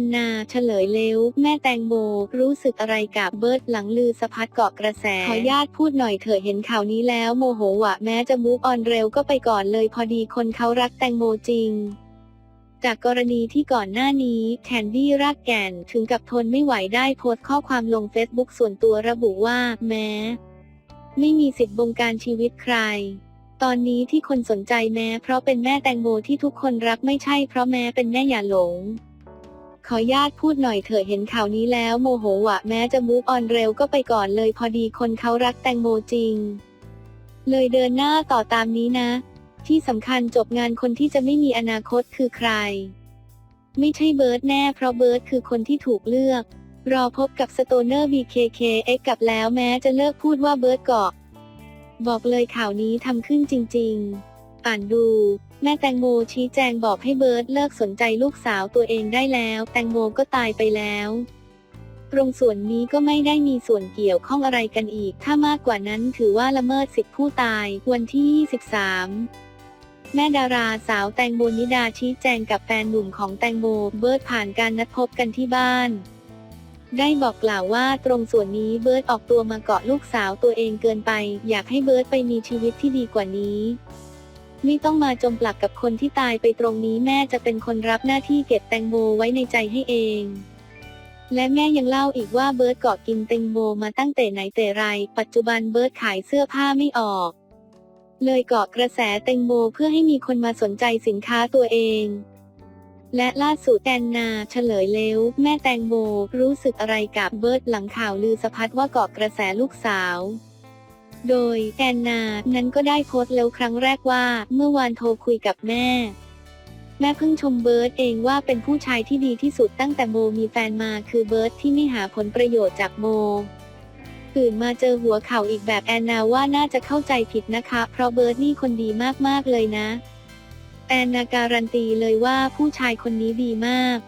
นนาเฉลยเร็วแม่แตงโมรู้สึกอะไรกับเบิร์ดหลังลือสะพัดเกาะกระแส ขอญาตพูดหน่อยเถอะเห็นข่าวนี้แล้วโมโหวะแม้จะมูฟออนเร็วก็ไปก่อนเลยพอดีคนเขารักแตงโมจริงจากกรณีที่ก่อนหน้านี้แคนดี้รากแก่นถึงกับทนไม่ไหวได้โพสต์ข้อความลงเฟซบุ๊กส่วนตัวระบุว่า แม้ ไม่มีสิทธิ์บงการชีวิตใคร ตอนนี้ที่คนสนใจแม้เพราะเป็นแม่แตงโมที่ทุกคนรักไม่ใช่เพราะแม้เป็นแม่อย่าหลง ขอญาตพูดหน่อยเถอะเห็นข่าวนี้แล้วโมโหวะแม้จะมูฟออนเร็วก็ไปก่อนเลยพอดีคนเขารักแตงโมจริง เลยเดินหน้าต่อตามนี้นะ ที่สำคัญจบงานคนที่จะไม่มีอนาคตคือใคร ไม่ใช่เบิร์ดแน่เพราะเบิร์ดคือคนที่ถูกเลือก รอพบกับสโตเนอร์ BKKX กับแล้วแม้จะเลิกพูดว่าเบิร์ดเกาะบอกเลยข่าวนี้ทำขึ้นจริง ๆ อ่านดู แม่แตงโมชี้แจงบอกให้เบิร์ดเลิกสนใจลูกสาวตัวเองได้แล้ว แตงโมก็ตายไปแล้วตรงส่วนนี้ก็ไม่ได้มีส่วนเกี่ยวข้องอะไรกันอีก ถ้ามากกว่านั้นถือว่าละเมิดสิทธิผู้ตาย วันที่ 23 แม่ดาราสาวแตงโมนิดาชี้แจงกับแฟนหนุ่มของแตงโมเบิร์ดผ่านการนัดพบกันที่บ้าน ได้บอกกล่าวว่าตรงส่วนนี้เบิร์ดออกตัวมาเกาะลูกสาวตัวเองเกินไป อยากให้เบิร์ดไปมีชีวิตที่ดีกว่านี้ ไม่ต้องมาจมปลักกับคนที่ตายไปตรงนี้แม่จะเป็นคนรับหน้าที่เก็บแตงโมไว้ในใจให้เอง และแม่ยังเล่าอีกว่าเบิร์ดเกาะกินแตงโมมาตั้งแต่ไหนแต่ไร ปัจจุบันเบิร์ดขายเสื้อผ้าไม่ออก เลยเกาะกระแสแตงโมเพื่อให้มีคนมาสนใจสินค้าตัวเองและล่าสุดแอนนาเฉลยเร็วแม่แตงโมรู้สึกอะไรกับเบิร์ดหลังข่าวลือสะพัดว่าเกาะกระแสลูกสาว โดยแอนนา นั้นก็ได้โพสต์แล้วครั้งแรกว่า เมื่อวานโทรคุยกับแม่ แม่เพิ่งชมเบิร์ดเองว่าเป็นผู้ชายที่ดีที่สุดตั้งแต่โมมีแฟนมาคือเบิร์ดที่ไม่หาผลประโยชน์จากโมตื่นมาเจอหัวเข่าอีกแบบแอนนาว่าน่าจะเข้าใจผิดนะคะ เพราะเบิร์ดนี่คนดีมากๆเลยนะ แอนนาการันตีเลยว่าผู้ชายคนนี้ดีมาก